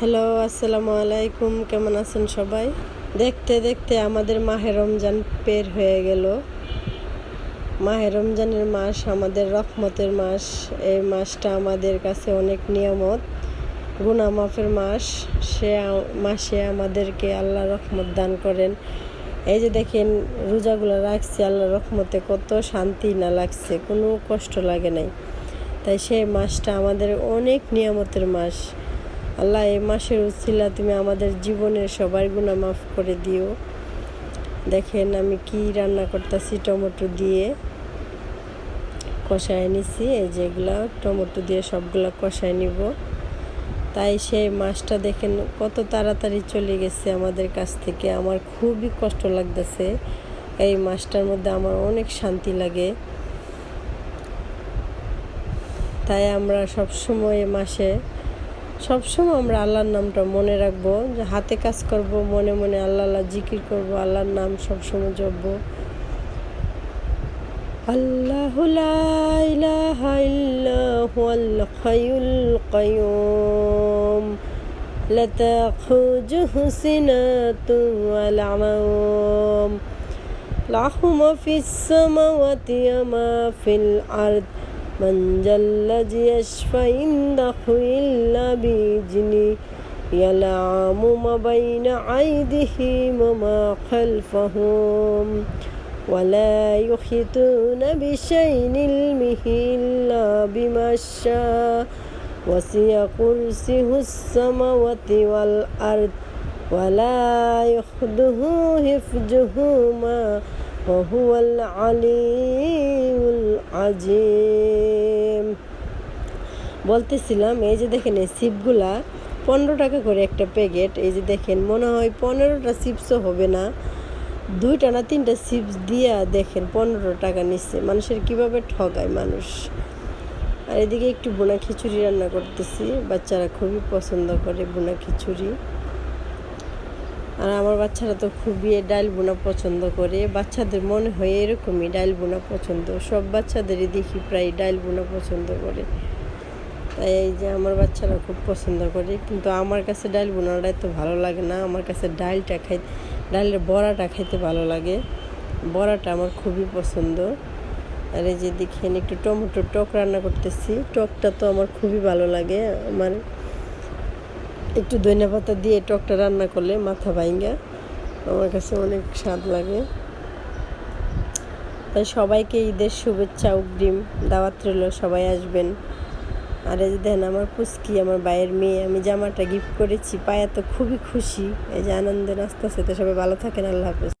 Hello, আসসালামু আলাইকুম, কেমন আছেন সবাই? দেখতে দেখতে আমাদের মাহে রমজান পের হয়ে গেল। মাহে রমজানের মাস আমাদের রহমতের মাস। এই মাসটা আমাদের কাছে অনেক নিয়ামত। গুনা মাফের মাস। সে মাসে আমাদেরকে আল্লাহ রহমত দান করেন। এই যে দেখেন, রোজাগুলো রাখছি আল্লাহ রহমতে, কত শান্তি না লাগছে, কোনো কষ্ট লাগে নাই। তাই সেই মাসটা আমাদের অনেক নিয়ামতের মাস। আল্লাহ এই মাসের উছিলা তুমি আমাদের জীবনের সবার গুণা মাফ করে দিও। দেখেন আমি কি রান্না করতেছি, টমেটো দিয়ে কষায় নিছি, এই যেগুলা টমেটো দিয়ে সবগুলা কষায় নিব। তাই সেই মাছটা দেখেন কত তাড়াতাড়ি চলে গেছে আমাদের কাছ থেকে। আমার খুবই কষ্ট লাগতেছে, এই মাছটার মধ্যে আমার অনেক শান্তি লাগে। তাই আমরা সবসময় এ মাসে সবসময় আমরা আল্লাহর নামটা মনে রাখবো যে হাতে কাজ করব মনে মনে আল্লাহ আল্লাহ জিকির করব আল্লাহর নাম সবসময় জপব আল্লাহ লা ইলাহা ইল্লা হুয়াল হাইয়ুল কাইয়ুম لا تأخذه سنة ولا نوم له ما في السماوات وما في الأرض من ذا الذي يشفى عنده إلا بإذنه يعلم ما بين أيديهم وما خلفهم ولا يحيطون بشيء علمه إلا بما شاء وسع كرسيه السماوات والأرض ولا يخده حفظهما وهو العلي العظيم বলতেছিলাম এই যে দেখেন এই সিপগুলা পনেরো টাকা করে একটা প্যাকেট এই যে দেখেন মনে হয় পনেরোটা চিপসও হবে না দুইটা না তিনটা চিপস দিয়া দেখেন পনেরো টাকা নিচ্ছে মানুষের কিভাবে ঠগায় মানুষ আর এদিকে একটু বোনা খিচুড়ি রান্না করতেছি বাচ্চারা খুবই পছন্দ করে বোনা খিচুড়ি আর আমার বাচ্চারা তো খুবই এই ডাল বোনা পছন্দ করে। বাচ্চাদের মনে হয় এরকমই ডাল বোনা পছন্দ। সব বাচ্চাদেরই দেখি প্রায় ডাল বোনা পছন্দ করে। তাই এই যে আমার বাচ্চারা খুব পছন্দ করে। কিন্তু আমার কাছে ডাল বোনাটা এত ভালো লাগে না। আমার কাছে ডালটা খাই ডালের বড়াটা খাইতে ভালো লাগে। বড়াটা আমার খুবই পছন্দ। আর এই যে দেখেন একটু টমেটোর টক রান্না করতেছি। টকটা তো আমার খুবই ভালো লাগে। আমার একটু ধনিয়া পাতা দিয়ে টকটা রান্না করলে মাথা ভাইঙ্গা। আমার কাছে অনেক স্বাদ লাগে। তাই সবাইকে ঈদের শুভেচ্ছা, অগ্রিম দাওয়াত রইল, সবাই আসবেন। আর এই যে দেখেন, আমার পুচকি, আমার ভাইয়ের মেয়ে, আমি জামাটা গিফট করেছি, পায়া তো খুবই খুশি। এই যে আনন্দের আস্তে আস্তে সবাই ভালো থাকেন, আল্লাহ হাফেজ।